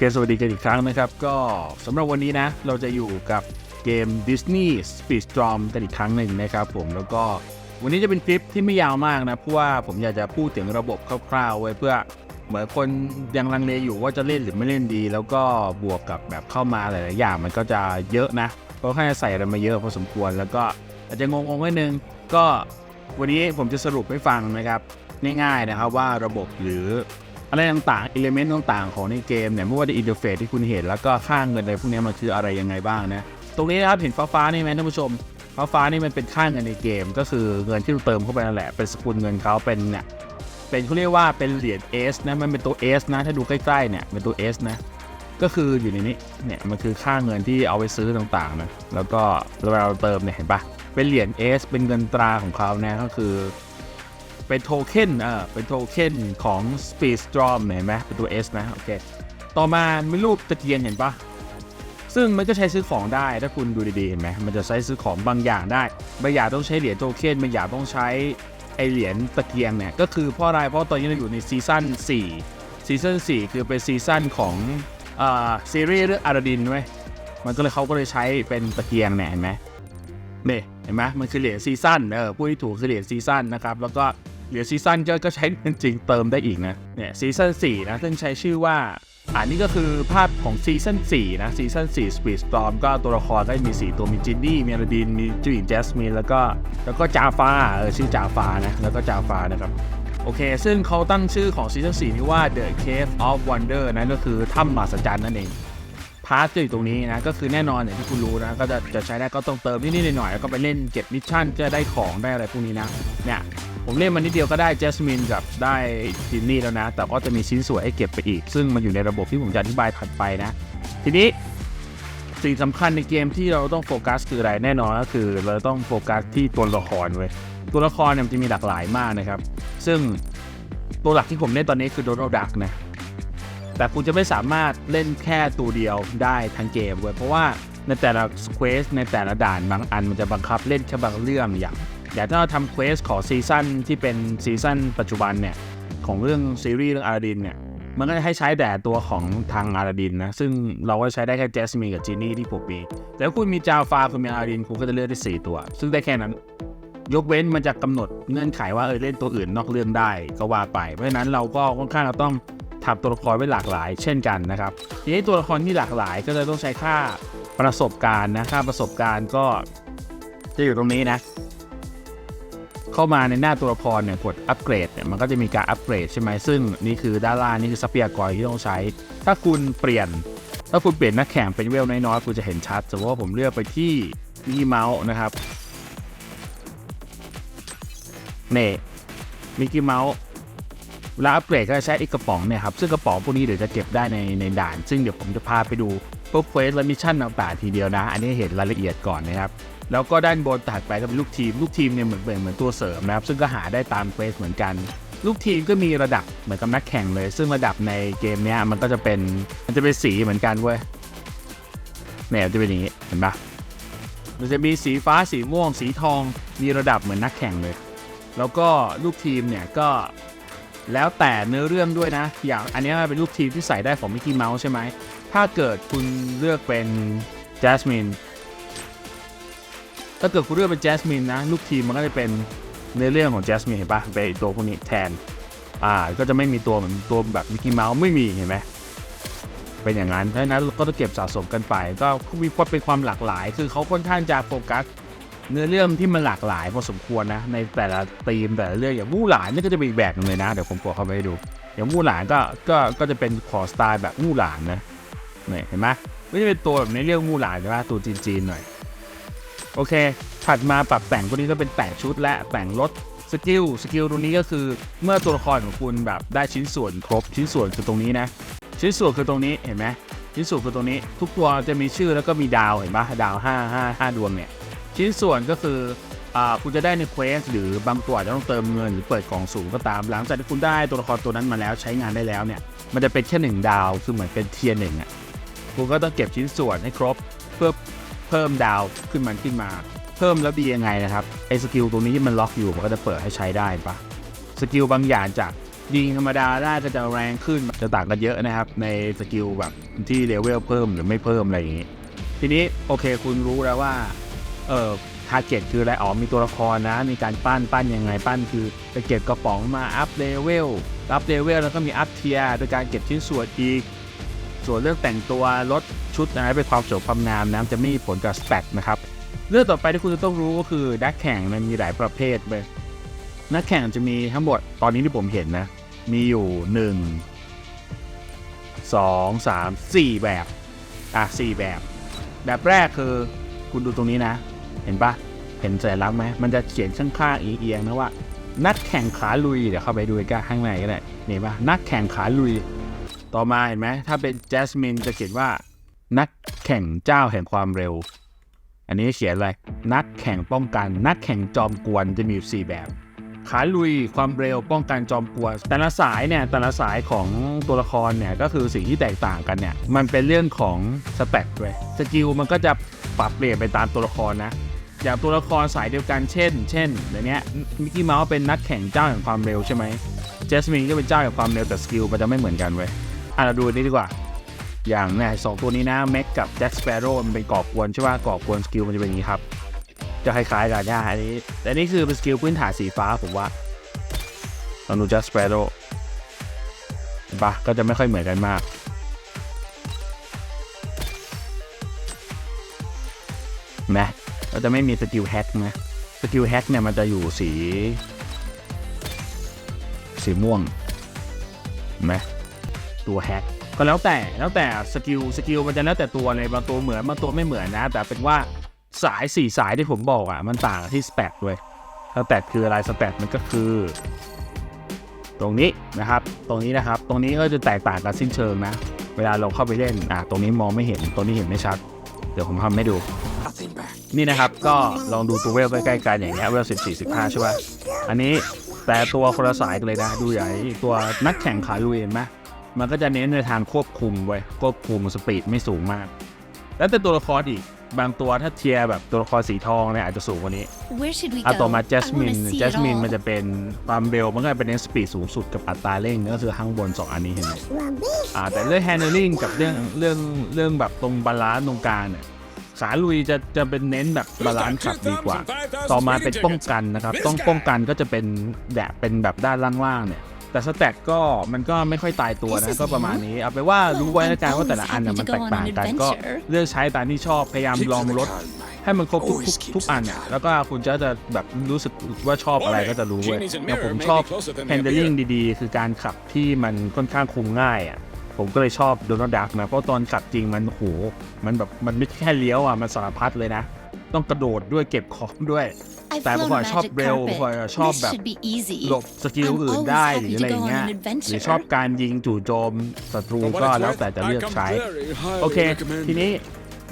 เคสวัสดีกันอีกครั้งนะครับ ก็สำหรับวันนี้นะ เราจะอยู่กับเกม Disney Speedstorm กันอีกครั้งหนึ่งนะครับผมแล้วก็วันนี้จะเป็นคลิปที่ไม่ยาวมากนะ เพราะว่าผมอยากจะพูดถึงระบบคร่าวๆ ไว้เพื่อเหมือนคนยังลังเลอยู่ว่าจะเล่นหรือไม่เล่นดี แล้วก็บวกกับแบบเข้ามาหลายๆอย่างมันก็จะเยอะนะเพราะแค่ใส่อะไรมาเยอะพอสมควร แล้วก็อาจจะงงๆนิดนึงก็วันนี้ผมจะสรุปให้ฟังนะครับง่ายๆนะครับว่าระบบหรือ อะไรต่างๆอิเลเมนต์ต่างๆ ของในเกมเนี่ยไม่ว่าจะอินเทอร์เฟซที่คุณเห็นแล้วก็ค่าเงินอะไรพวกนี้มันคืออะไรยังไงบ้างนะตรงนี้นะครับเห็นฟ้าๆนี่ไหมท่านผู้ชมฟ้าๆนี่มันเป็นค่าเงินในเกม ก็คือเงินที่เราเติมเข้าไปนั่นแหละเป็นสกุลเงินเขาเป็นเนี่ยเป็นเขาเรียกว่าเป็นเหรียญ S นะมันเป็นตัว S นะถ้าดูใกล้ๆเนี่ยเป็นตัว S นะก็คืออยู่ในนี้เนี่ยมันคือค่าเงินที่เอาไปซื้อต่างๆนะแล้วก็เวลาเราเติมเนี่ยเห็นปะเป็นเหรียญ S เป็นเงินตราของเขานะก็คือ เป็นโทเค็นเออเป็นโทเค็นของ Speedstorm เห็นไหมเป็นตัว S นะ โอเค ต่อมามีรูปตะเกียงเห็นปะซึ่งมันก็ใช้ซื้อของได้ถ้าคุณดูดีๆ เห็นไหมมันจะใช้ซื้อของบางอย่างได้บางอย่างต้องใช้เหรียญโทเค็นบางอย่างต้องใช้ไอเหรียญตะเกียงเนี่ย ก็คือเพราะอะไรเพราะตอนนี้เราอยู่ในซีซั่น4ซีซั่น4คือเป็นซีซั่นของอ่าซีรีส์เรื่องอาราดินไว้ยมันก็เลยเขาก็เลยใช้เป็นตะเกียงเนี่ยเห็นไหมเนี่ยเห็นไหมมันคือเหรียญซีซั่นเออพูดที่ถูกคือเหรียญซีซั่นนะครับ แล้วก็เหรียญซีซั่นก็ก็ใช้เงินจริงเติมได้อีกนะ เนี่ยซีซั่น4นะซึ่งใช้ชื่อว่าอ่านี่ก็คือภาพของซีซั่น4นะซีซั่น4 Speedstorm ก็ตัวละครได้มี 4 ตัวมีจินนี่ มีอาราดิน มีเจุ๋ยแจสมินแล้วก็แล้วก็จาฟาเออชื่อจาฟานะ แล้วก็จาฟานะครับ โอเค ซึ่งเขาตั้งชื่อของซีซั่น4นี้ว่า The Cave of Wonder นั่นก็คือถ้ำมหัศจรรย์นั่นเองพาร์ทจะอยู่ตรงนี้นะก็คือแน่นอนอย่างที่คุณรู้นะก็จะจะใช้ได้ก็ต้องเติมนิดๆหน่อยๆแล้วก็ไปเล่นเก็บมิชชั่นจะได้ของได้อะไรพวกนี้นะเนี่ย ผมเล่นมานิดเดียวก็ได้เจสมินกับได้จินนี่แล้วนะ แต่ก็จะมีชิ้นส่วนให้เก็บไปอีก ซึ่งมันอยู่ในระบบที่ผมจะอธิบายถัดไปนะ ทีนี้สิ่งสำคัญในเกมที่เราต้องโฟกัสคืออะไรแน่นอนก็คือ เราต้องโฟกัสที่ตัวละครเว้ยตัวละครเนี่ยมันจะมีหลากหลายมากนะครับ ซึ่งตัวหลักที่ผมเล่นตอนนี้คือโดนัลดักนะแต่คุณจะไม่สามารถเล่นแค่ตัวเดียวได้ทั้งเกมเว้ยเพราะว่าในแต่ละเควสในแต่ละด่านบางอันมันจะบังคับเล่นแค่บางเรื่องอย่าง อย่างถ้าเราทำเควสของซีซั่นที่เป็นซีซั่นปัจจุบันเนี่ย ของเรื่องซีรีส์เรื่องอาราดินเนี่ย มันก็จะให้ใช้แต่ตัวของทางอาราดินนะ ซึ่งเราก็ใช้ได้แค่เจสมินกับจีนี่ที่ผมมีแต่คุณมีจาฟาคุณมีอาราดินคุณก็จะเลือกได้ 4 ตัว ซึ่งได้แค่นั้น ยกเว้นมันจะกำหนดเงื่อนไขว่าเออเล่นตัวอื่นนอกเรื่องได้ก็ว่าไป เพราะฉะนั้นเราก็ค่อนข้างเราต้องทำตัวละครไว้หลากหลาย เช่นกันนะครับทีนี้ตัวละครที่หลากหลายก็เลยต้องใช้ค่าประสบการณ์นะค่าประสบการณ์ก็จะอยู่ตรงนี้นะ เข้ามาในหน้าตัวละครเนี่ยกดอัปเกรดเนี่ยมันก็จะมีการอัปเกรดใช่ไหมซึ่งนี่คือด้านล่างนี่คือทรัพยากรที่ต้องใช้ ถ้าคุณเปลี่ยน ถ้าคุณเปลี่ยนนักแข่งเป็นเวลน้อยๆคุณจะเห็นชัดสมมติว่าผมเลือกไปที่มีเมาส์นะครับเน่มิกกี้เมาส์เวลาอัปเกรดก็จะใช้อีกกระป๋องเนี่ยครับซึ่งกระป๋องพวกนี้เดี๋ยวจะเก็บได้ในในด่าน ซึ่งเดี๋ยวผมจะพาไปดูพวกเควสและมิชชั่นต่างๆทีเดียวนะ อันนี้เห็นรายละเอียดก่อนนะครับ แล้วก็ด้านบนถัดไปก็เป็นลูกทีม ลูกทีมเนี่ยเหมือนเหมือนตัวเสริมนะครับ ซึ่งก็หาได้ตามเควสเหมือนกัน ลูกทีมก็มีระดับเหมือนกับนักแข่งเลย ซึ่งระดับในเกมเนี้ยมันก็จะเป็นมันจะเป็นสีเหมือนกันเว้ยเนี่ยจะเป็นอย่างนี้เห็นปะมันจะมีสีฟ้าสีม่วง สีทอง มีระดับเหมือนนักแข่งเลย แล้วก็ลูกทีมเนี่ยก็แล้วแต่เนื้อเรื่องด้วยนะ อย่างอันนี้เป็นลูกทีมที่ใส่ได้ของมิกกี้เมาส์ใช่ไหมถ้าเกิดคุณเลือกเป็นแจสมิน ถ้าเกิดคุณเลือกเป็นแจสมินนะลูกทีมมันก็จะเป็นเนื้อเรื่องของแจสมินเห็นปะเป็นตัวพวกนี้แทน อ่าก็จะไม่มีตัวเหมือนตัวแบบมิกกี้เมาส์ไม่มีเห็นไหมเป็นอย่างนั้นเพราะฉะนั้นก็ต้องเก็บสะสมกันไป ก็มีความเป็นความหลากหลาย คือเขาค่อนข้างจะโฟกัสเนื้อเรื่องที่มันหลากหลายพอสมควรนะในแต่ละธีมแต่ละเรื่องอย่างมู่หลานนี่ก็จะเป็นอีกแบบหนึงเลยนะเดี๋ยวผมกดเข้าไปให้ดู อย่างมู่หลานก็ก็ก็จะเป็นขอสไตล์แบบมู่หลานนะเนี่ยเห็นไหมไม่ใช่เป็นตัวแบบในเรื่องมู่หลานแต่ว่าตัวจีนๆหน่อย โอเค ถัดมาปรับแต่งตัวนี้ก็เป็นแต่งชุดและแต่งรถสกิล สกิลตรงนี้ก็คือเมื่อตัวละครของคุณแบบได้ชิ้นส่วนครบชิ้นส่วนคือตรงนี้นะ ชิ้นส่วนคือตรงนี้เห็นไหมชิ้นส่วนคือตรงนี้ ทุกตัวจะมีชื่อแล้วก็มีดาวเห็นปะดาว5 5 5 ดวงเนี่ย ชิ้นส่วนก็คืออคุณจะได้ในเควสหรือบางตัวจจะต้องเติมเงินหรือเปิดกล่องสูงก็ตาม หลังจากที่คุณได้ตัวละครตัวนั้นมาแล้วใช้งานได้แล้วเนี่ย มันจะเป็นแค่หนึ่งดาวคือเหมือนเป็นเทียร์หนึ่งอะคุณก็ต้องเก็บชิ้นส่วนให้ครบเพื่อ เพิ่มดาวขึ้นมันขึ้นมา เพิ่มแล้วดียังไงนะครับไอ้สกิลตัวนี้ที่มันล็อกอยู่มันก็จะเปิดให้ใช้ได้ปะสกิลบางอย่างจากยิงธรรมดาได้ก็จะแรงขึ้นจะต่างกันเยอะนะครับ ในสกิลแบบที่เลเวลเพิ่มหรือไม่เพิ่มอะไรอย่างนี้ ทีนี้โอเคคุณรู้แล้วว่าเออทาร์เก็ตคืออะไรอ๋อมีตัวละครนะ มีการปั้นปั้นยังไงปั้นคือจะเก็บกระป๋องมาอัพเลเวลอัพเลเวลแล้วก็มีอัพเทียร์โดยการเก็บชิ้นส่วนอีก ส่วนเรื่องแต่งตัวลดชุดนะเป็นความสวยความงามนะจะไม่มีผลกับสเปคนะครับเรื่องต่อไปที่คุณจะต้องรู้ก็คือนักแข่งมันมีหลายประเภทเลยนักแข่งจะมีทั้งหมดตอนนี้ที่ผมเห็นนะ มีอยู่ 1 2 3 4 แบบ อะ4แบบ แบบแรกคือคุณดูตรงนี้นะ เห็นปะเห็นสัญลักษณ์ไหมมันจะเขียนข้างๆเอียงๆนะว่า นักแข่งขาลุย เดี๋ยวเข้าไปดูกันข้างในก็ได้เห็นปะนักแข่งขาลุย ต่อมาเห็นไหมถ้าเป็นแจสมินจะเขียนว่านักแข่งเจ้าแห่งความเร็ว อันนี้เขียนอะไร นักแข่งป้องกัน นักแข่งจอมกวนจะมีอยู่สี่แบบ ขาลุยความเร็วป้องกันจอมกวน แต่ละสายเนี่ยแต่ละสายของตัวละครเนี่ยก็คือสิ่งที่แตกต่างกันเนี่ยมันเป็นเรื่องของสเปคเลยสกิลมันก็จะปรับเปลี่ยนไปตามตัวละครนะอย่างตัวละครสายเดียวกันเช่น เช่นเดี๋ยวนี้มิกกี้เมาส์เป็นนักแข่งเจ้าแห่งความเร็วใช่ไหมเจสมินก็เป็นเจ้าแห่งความเร็วแต่สกิลมันจะไม่เหมือนกันเว้ย อะเราดูนี้ดีกว่า อย่างเนี่ยสองตัวนี้นะแม็กกับแจ็คสเปโร่มันเป็นก่อกวนใช่ป่ะก่อกวนสกิลมันจะเป็นอย่างนี้ครับ จะคล้ายๆกันนะอันนี้แต่นี่คือเป็นสกิลพื้นฐานสีฟ้าผมว่าลองดูแจ็คสเปโร่ปะก็จะไม่ค่อยเหมือนกันมากนะก็จะไม่มีสกิลแฮกนะสกิลแฮกเนี่ยมันจะอยู่สี สีม่วงเห็นไหม ตัวแฮกก็แล้วแต่แล้วแต่สกิลสกิลมันจะแล้วแต่ตัวเลยบางตัวเหมือนบางตัวไม่เหมือนนะ แต่เป็นว่าสายสี่สายที่ผมบอกอะมันต่างที่สเปกด้วยสเปกคืออะไรสเปกมันก็คือ ตรงนี้นะครับ ตรงนี้นะครับ ตรงนี้ก็จะแตกต่างกันสิ้นเชิงนะ เวลาเราเข้าไปเล่นอะตรงนี้มองไม่เห็นตรงนี้เห็นไม่ชัด เดี๋ยวผมทำให้ดู นี่นะครับก็ลองดูตัวเวลใกล้ๆกันอย่างเงี้ยเวลสิบสี่สิบห้าใช่ป่ะอันนี้แต่ตัวคนละสายกันเลยนะ ดูใหญ่ตัวนักแข่งขาลุยเห็นไหม มันก็จะเน้นในทางควบคุมไว้ยควบคุมสปีดไม่สูงมาก แล้วแต่ตัวละครอีกบางตัวถ้าเทียร์แบบตัวละครสีทองเนี่ยอาจจะสูงกว่านี้ Where should we อะ go? ต่อมา I แจสมิน wanna see แจ it สมิน all. มันจะเป็นความเร็วมันก็จะเป็นเน้นสปีดสูงสุดกับอัตราเร่งก็คือข้างบน 2 อันนี้เห็นไหมอ่าแต่เรื่อง handling กับเรื่องเรื่องเรื่องแบบตรงบาลานซ์ตรงกลางเนี่ยขาลุยจะจะเป็นเน้นแบบบาลานซ์ขับดีกว่า ต่อมาเป็นป้องกันนะครับ ต้องป้องกันก็จะเป็นแบบเป็นแบบด้านล่างๆเนี่ย แต่สแต็กก็มันก็ไม่ค่อยตายตัวนะก็ประมาณนี้เอาไปนว่ารู้ไว้แล้วกันว่าแต่ละอันน่ะมันแตกต่างกันก็เลือกใช้ตามที่ชอบพยายามลองลดให้มันครบทุกทุกทุกอันเนี่ยแล้วก็คุณจะจะแบบรู้สึกว่าชอบอะไรก็จะรู้เว้ยอย่างผมชอบ handling ดีๆ คือการขับที่มันค่อนข้างคุมง่ายอะผมก็เลยชอบโดนัลด์ดักนะเพราะตอนขับจริงมันโหมันแบบมันไม่ใช่แค่เลี้ยวอะมันสารพัดเลยนะ ต้องกระโดดด้วยเก็บของด้วย I've แต่ผม flown ก่อน a ชอบ magic เร็วผม carpet. ก่อนชอบ This แบบ should be easy. หลบสกิล I'm อื่น always ได้ห happy รืออะไร to go เงี้ย on an adventure. หรือชอบการยิงจู่โจมศัตรูก็แล้วแต่จะเลือกใช้ โอเค ทีนี้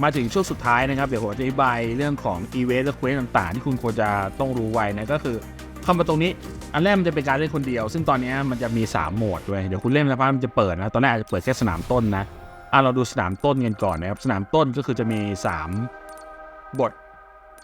มาถึงช่วงสุดท้ายนะครับ เดี๋ยวผมอธิบายเรื่องของอีเวนต์และเควสต่างๆ ที่คุณควรจะต้องรู้ไว้นะก็คือเข้ามาตรงนี้อันแรกมันจะเป็นการเล่นคนเดียว ซึ่งตอนนี้มันจะมี 3 โหมดด้วยเดี๋ยวคุณเล่นแล้วมันจะเปิดนะตอนแรกอาจจะเปิดแค่สนามต้นนะอะเราดูสนามต้นกันก่อนนะครับสนามต้นก็คือจะมี 3 บท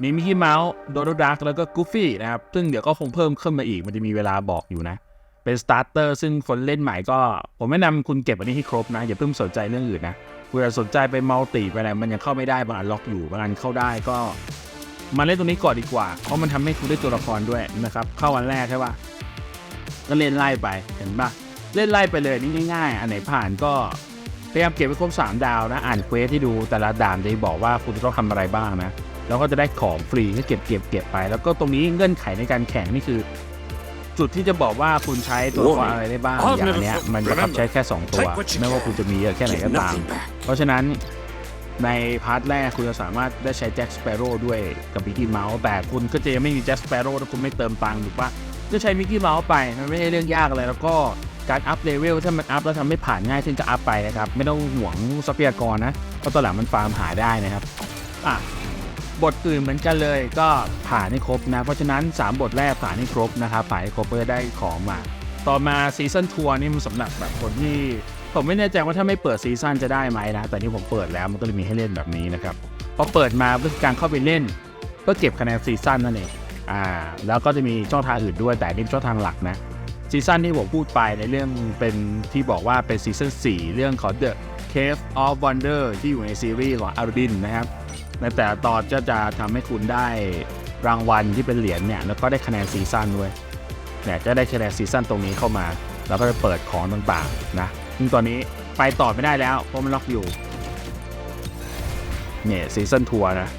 มีมิกกี้เมาส์โดนัลด์ดักแล้วก็กูฟี่นะครับ ซึ่งเดี๋ยวก็คงเพิ่มขึ้นมาอีก มันจะมีเวลาบอกอยู่นะ เป็นสตาร์เตอร์ซึ่งคนเล่นใหม่ก็ ผมแนะนำคุณเก็บอันนี้ให้ครบนะ อย่าเพิ่งสนใจเรื่องอื่นนะคุณอาจสนใจไปมัลติไปอะไรมันยังเข้าไม่ได้บางอันล็อกอยู่บางอันเข้าได้ก็มาเล่นตรงนี้ก่อนดีกว่า เพราะมันทำให้คุณได้ตัวละครด้วยนะครับ เข้าวันแรกใช่ปะก็เล่นไล่ไป เห็นปะเล่นไล่ไปเลยนี่ง่ายๆ อันไหนผ่านก็พยายามเก็บไว้ครบ3ดาวนะ อ่านเควสที่ดูแต่ละด่านจะบอกว่าคุณจะต้องทำอะไรบ้างนะ แล้วก็จะได้ของฟรีก็เก็บเก็บเก็บไป แล้วก็ตรงนี้เงื่อนไขในการแข่งนี่คือ จุดที่จะบอกว่าคุณใช้ตัวละครอะไรได้บ้างอย่างเนี้ยมันจะใช้แค่ 2 ตัว ไม่ว่าคุณจะมีเยอะแค่ไหนก็ตาม เพราะฉะนั้นในพาร์ทแรกคุณจะสามารถได้ใช้แจ็คสเปโร่ด้วยกับมิกกี้เมาส์แต่คุณก็จะยังไม่มีแจ็คสเปโร่ถ้าคุณไม่เติมตังค์ถูกปะก็ใช้มิกกี้เมาส์ไปมันไม่ใช่เรื่องยากอะไรแล้วก็การอัพเลเวลถ้ามันอัพแล้วทำให้ผ่านง่ายขึ้นก็อัพไปนะครับ ไม่ต้องห่วงทรัพยากรนะเพราะตอนหลังมันฟาร์มหาได้นะครับอะ บทอื่นเหมือนกันเลยก็ผ่านให้ครบนะ เพราะฉะนั้น 3 บทแรกผ่านให้ครบนะครับผ่านให้ครบก็จะได้ของมา ต่อมาซีซันทัวร์นี่มันสำหรับแบบคนที่ ผมไม่แน่ใจว่าถ้าไม่เปิดซีซั่นจะได้ไหมนะ แต่นี่ผมเปิดแล้วมันก็เลยมีให้เล่นแบบนี้นะครับพอเปิดมาเพื่อการเข้าไปเล่นเพื่อเก็บคะแนนซีซั่นนั่นเองอ่าแล้วก็จะมีช่องทางอื่นด้วยแต่นี่ช่องทางหลักนะซีซั่นที่ผมพูดไปในเรื่องเป็นที่บอกว่าเป็นซีซั่น4เรื่องของ The Cave of Wonder ที่อยู่ในซีรีส์ของอาร์ดินนะครับ ในแต่ละตอนก็จะทำให้คุณได้รางวัลที่เป็นเหรียญเนี่ยแล้วก็ได้คะแนนซีซั่นด้วยเนี่ยจะได้คะแนนซีซั่นตรงนี้เข้ามา แล้วก็จะเปิดของต่างๆนะซึ่งตอนนี้ไปต่อไม่ได้แล้วเพราะมันล็อกอยู่เนี่ยซีซั่นทัวร์นะ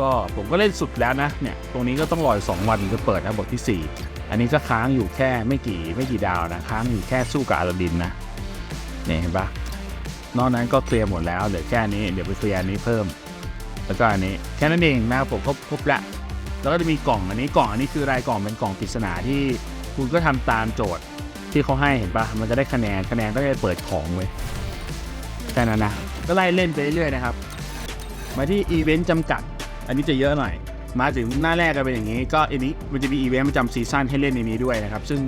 ก็ผมก็เล่นสุดแล้วนะเนี่ยตรงนี้ก็ต้องรออีกสองวันจะเปิดนะบทที่ 4 อันนี้ก็ค้างอยู่แค่ไม่กี่ไม่กี่ดาวนะค้างอยู่แค่สู้กับอาราดินนะเนี่ยเห็นปะนอกนั้นก็เคลียร์หมดแล้วเหลือแค่นี้เดี๋ยวไปเคลียร์นี้เพิ่ม แล้วก็อันนี้แค่นั้นเองนะครับผมครบครบละแล้วก็จะมีกล่องอันนี้กล่องอันนี้คือรายกล่องเป็นกล่องปริศนาที่คุณก็ทำตามโจทย์ที่เขาให้เห็นปะมันจะได้คะแนนคะแนนก็จะเปิดของเว้ยแค่นั้นนะก็ไล่เล่นไปเรื่อยๆนะครับ มาที่อีเวนต์จำกัด อันนี้จะเยอะหน่อย มาถึงหน้าแรกก็เป็นอย่างนี้ ก็อันนี้มันจะมีอีเวนต์ประจำซีซั่นให้เล่นในนี้ด้วยนะครับ ซึ่ง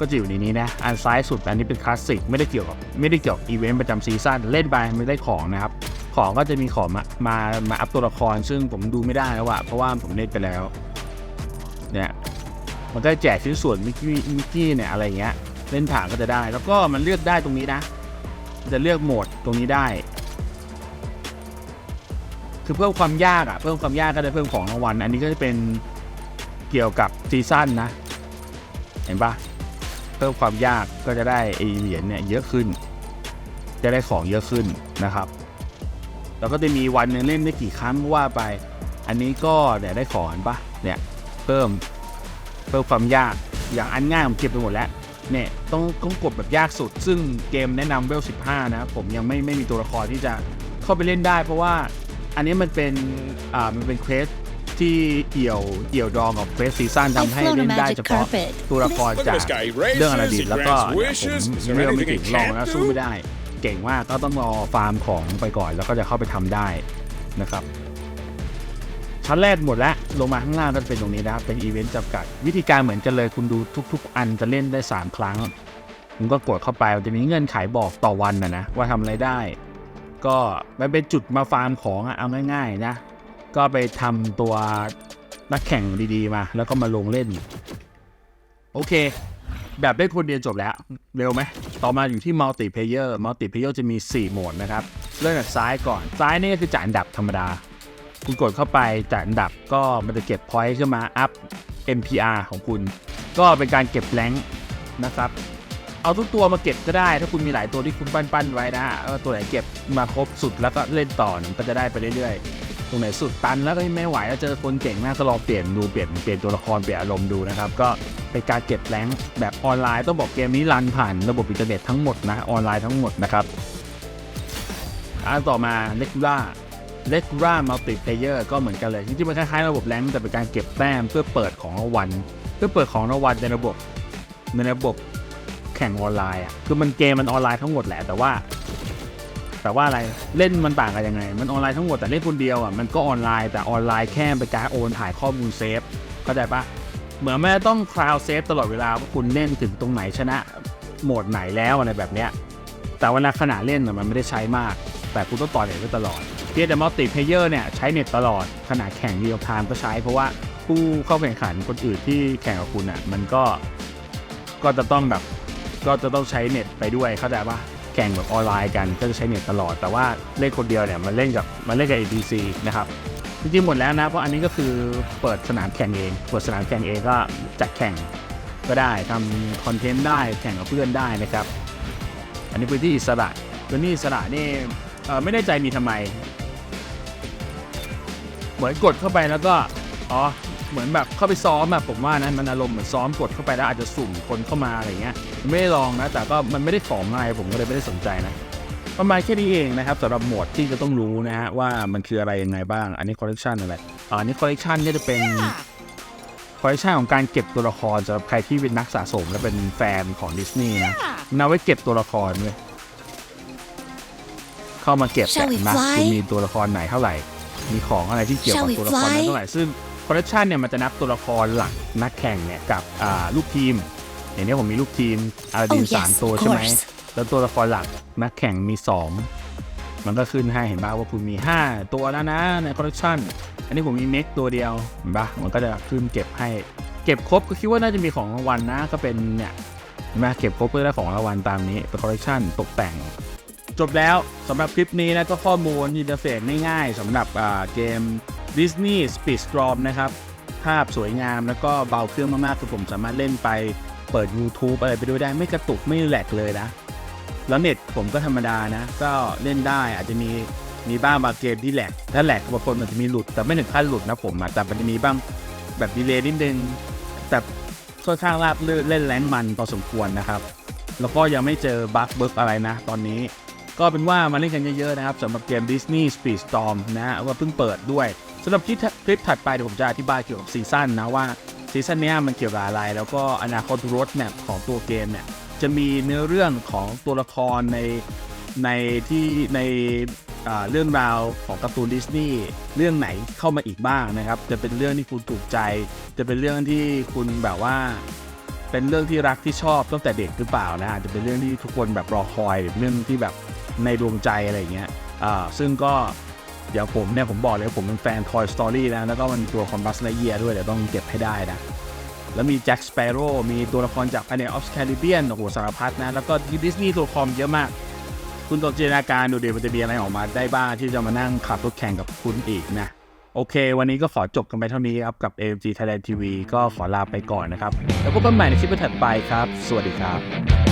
ก็จะอยู่ในนี้นะ อันซ้ายสุดอันนี้เป็นคลาสสิกไม่ได้เกี่ยวกับไม่ได้เกี่ยวกับอีเวนต์ประจำซีซั่นเล่นไปไม่ได้ของนะครับ ของก็จะมีของมามามาอัพตัวละคร ซึ่งผมดูไม่ได้แล้วอะเพราะว่าผมเล่นไปแล้ว เนี่ย มันก็แจกชิ้นส่วนมิกกี้มิกกี้เนี่ยอะไรเงี้ย เล่นผ่านก็จะได้ แล้วก็มันเลือกได้ตรงนี้นะ จะเลือกโหมดตรงนี้ได้ คือเพิ่มความยากอะเพิ่มความยากก็จะเพิ่มของรางวัล อันนี้ก็จะเป็นเกี่ยวกับซีซั่นนะ เห็นปะเพิ่มความยากก็จะได้ไอเหรียญเนี่ยเยอะขึ้น จะได้ของเยอะขึ้นนะครับ แล้วก็จะมีวันหนึงเล่นได้กี่ครั้งว่าไป อันนี้ก็เนี่ยได้ขอเห็นปะเนี่ยเพิ่มเพิ่มความยากอย่างอันง่ายผมเก็บไปหมดแล้วเนี่ยต้องต้องกดแบบยากสุด ซึ่งเกมแนะนำเวล15 นะ ผมยังไม่ไม่มีตัวละครที่จะเข้าไปเล่นได้เพราะว่าอันนี้มันเป็นอ่ามันเป็นเควสที่เอี่ยวเอี่ยวดองกับเควสซีซั่นทำให้เล่นได้เฉพาะตัวละครจากเรื่องอนา races, ดิตแล้วก็ grants เนี่ย wishes. ผม Is ยัง there เรียกไม่ถึงลองแล้วสู้ไม่ได้ เก่งมากก็ต้องรอฟาร์มของไปก่อนแล้วก็จะเข้าไปทำได้นะครับ ชั้นแรกหมดแล้วลงมาข้างล่างก็จะเป็นตรงนี้นะครับเป็นอีเวนต์จำกัด วิธีการเหมือนกันเลยคุณดูทุก ๆ อันจะเล่นได้ 3 ครั้งคุณก็กดเข้าไปมันจะมีเงื่อนไขบอกต่อวันนะนะว่าทำอะไรได้ ก็มันเป็นจุดมาฟาร์มของอะเอาง่ายๆนะก็ไปทำตัวนักแข่งดีๆมา แล้วก็มาลงเล่น โอเค แบบได้คนเดียวจบแล้ว เร็วไหม ต่อมาอยู่ที่มัลติเพเยอร์มัลติเพเยอร์จะมี 4 โหมดนะครับ เริ่มจากซ้ายก่อน ซ้ายนี่ก็คือจ่ายอันดับธรรมดา คุณกดเข้าไปจ่ายอันดับก็มันจะเก็บพอยต์ขึ้นมาอัพ MPR ของคุณ ก็เป็นการเก็บแรงนะครับ เอาทุกตัวมาเก็บก็ได้ ถ้าคุณมีหลายตัวที่คุณปั้นๆไว้นะตัวไหนเก็บมาครบสุดแล้วก็เล่นต่อนมันก็จะได้ไปเรื่อยๆ ตรงไหนสุดตันแล้วก็ไม่ไหวแล้วเจอคนเก่งมากก็ลองเปลี่ยนดูเปลี่ยนเปลี่ยนตัวละครเปลี่ยนอารมณ์ดูนะครับก็เป็นการเก็บแรงแบบออนไลน์ต้องบอกเกมนี้รันผ่านระบบอินเทอร์เน็ตทั้งหมดนะออนไลน์ทั้งหมดนะครับอันต่อมาเล็กล่าเลกูล่ามัลติเพเยอร์ก็เหมือนกันเลยจริงๆมันคล้ายๆระบบแรงแต่เป็นการเก็บแต้มเพื่อเปิดของรางวัลเพื่อเปิดของรางวัลในระบบในระบบแข่งออนไลน์อะคือมันเกมมันออนไลน์ทั้งหมดแหละแต่ว่า แต่ว่าอะไรเล่นมันต่างกันยังไง มันออนไลน์ทั้งหมดแต่เล่นคนเดียวอะมันก็ออนไลน์แต่ออนไลน์แค่เป็นการโอนถ่ายข้อมูลเซฟเข้าใจปะเหมือนไม่ต้องคลาวเซฟตลอดเวลาว่าคุณเล่นถึงตรงไหนชนะโหมดไหนแล้วอะไรแบบเนี้ยแต่เวลาขนาดเล่นน่ะมันไม่ได้ใช้มาก แต่คุณต้องต่อเน็ตไว้ตลอดเพียงแต่มัลติเพเยอร์เนี่ยใช้เน็ตตลอดขนาดแข่งเรียลไทม์ก็ใช้ เพราะว่าผู้เข้าแข่งขันคนอื่นที่แข่งกับคุณอะมันก็ก็จะต้องแบบก็จะต้องใช้เน็ตไปด้วยเข้าใจปะ แข่งแบบออนไลน์กันก็จะใช้เน็ตตลอด แต่ว่าเล่นคนเดียวเนี่ยมันเล่นกับมันเล่นกับ APC นะครับจริงๆหมดแล้วนะ เพราะอันนี้ก็คือเปิดสนามแข่งเอง เปิดสนามแข่งเองก็จัดแข่งก็ได้ทำคอนเทนต์ได้แข่งกับเพื่อนได้นะครับ อันนี้พื้นที่อิสระพื้นที่อิสระนี่ไม่แน่ใจมีทำไม เหมือนกดเข้าไปแล้วก็ อ๋อ เหมือนแบบเข้าไปซ้อมอะผมว่านะมันอารมณ์เหมือนซ้อมกดเข้าไปแล้วอาจจะสุ่มคนเข้ามาอะไรเงี้ยไม่ได้ลองนะแต่ก็มันไม่ได้ของอะไรผมก็เลยไม่ได้สนใจนะประมาณแค่นี้เองนะครับสำหรับหมวดที่จะต้องรู้นะฮะว่ามันคืออะไรยังไงบ้าง อันนี้คอลเลกชันอะไรอ่าอันนี้คอลเลกชันก็จะเป็นคอลเลกชันของการเก็บตัวละครสำหรับใครที่เป็นนักสะสมและเป็นแฟนของดิสนีย์นะนำไว้เก็บตัวละครเว้ยเข้ามาเก็บ Shall we มา fly? คุณมีตัวละครไหนเท่าไหร่ มีของอะไรที่เกี่ยวกับ Shall we ตัวละครนั้น fly? เท่าไหร่ซึ่ง คอลเลกชันเนี่ยมันจะนับตัวละครหลักนักแข่งเนี่ยกับอ่าลูกทีม อย่างนี้ผมมีลูกทีมอาราดิ Oh นสาม yes, ตัว of ใช่ไหม course. แล้วตัวละครหลักนักแข่งมี 2 มันก็ขึ้นให้เห็นป่ะว่าคุณมี 5 ตัวแล้วนะในคอลเลกชันอันนี้ผมมีเม็กตัวเดียวเห็นป่ะมันก็จะขึ้นเก็บให้เก็บครบก็คิดว่าน่าจะมีของรางวัลนะก็เป็นเนี่ยเห็นไหมเก็บครบเพื่อได้ของรางวัลตามนี้เป็นคอลเลคชันตกแต่ง จบแล้วสำหรับคลิปนี้นะก็ข้อมูลอินเทอร์เฟซง่ายๆสำหรับอ่าเกม Disney Speedstorm นะครับ ภาพสวยงามแล้วก็เบาเครื่องมากๆคือผมสามารถเล่นไปเปิด YouTube อะไรไปด้วยได้ไม่กระตุกไม่แหลกเลยนะ แล้วเน็ตผมก็ธรรมดานะ ก็เล่นได้อาจจะมีมีบ้างบางเกมที่แหลกถ้าแหลกบางคนอาจจะมีหลุดแต่ไม่ถึงขั้นหลุดนะผมแต่มันจะมีบ้างแบบดีเลย์นิดนึงแต่ค่อนข้างราบลื่นเล่นแรงมันพอสมควรนะครับ แล้วก็ยังไม่เจอบั๊กเบิร์กอะไรนะ ตอนนี้ ก็เป็นว่ามาเล่นกันเยอะๆนะครับสำหรับเกม Disney Speedstorm นะว่าเพิ่งเปิดด้วย สำหรับคลิปคลิปถัดไปเดี๋ยวผมจะอธิบายเกี่ยวกับซีซั่นนะว่าซีซั่นเนี้ยมันเกี่ยวกับอะไร แล้วก็อนาคตรถแมพของตัวเกมเนี่ยจะมีเนื้อเรื่องของตัวละครในในที่ในเรื่องราวของการ์ตูนดิสนีย์เรื่องไหนเข้ามาอีกบ้างนะครับ จะเป็นเรื่องที่คุณถูกใจ จะเป็นเรื่องที่คุณแบบว่า เป็นเรื่องที่รักที่ชอบตั้งแต่เด็กหรือเปล่านะอาจจะเป็นเรื่องที่ทุกคนแบบรอคอยเรื่องที่แบบในดวงใจอะไรเงี้ยอ่าซึ่งก็ เดี๋ยวผมเนี่ยผมบอกเลยว่าผมเป็นแฟน Toy Story นะ แล้วก็มันมีตัวคอมบัสไลเยียด้วยเดี๋ยวต้องเก็บให้ได้นะ แล้วมีแจ็คสเปโร่มีตัวละครจาก Planet of Caribbean โอ้โหสารพัดนะ แล้วก็ดิสนีย์ตัวละครเยอะมาก คุณต้องจินตนาการดูเดี๋ยวมันจะมีอะไรออกมาได้บ้างที่จะมานั่งขับรถแข่งกับคุณอีกนะโอเค วันนี้ก็ขอจบกันไปเท่านี้ครับกับ AMG Thailand TV ก็ขอลาไปก่อนนะครับ แล้วพบกันใหม่ในคลิปถัดไปครับ สวัสดีครับ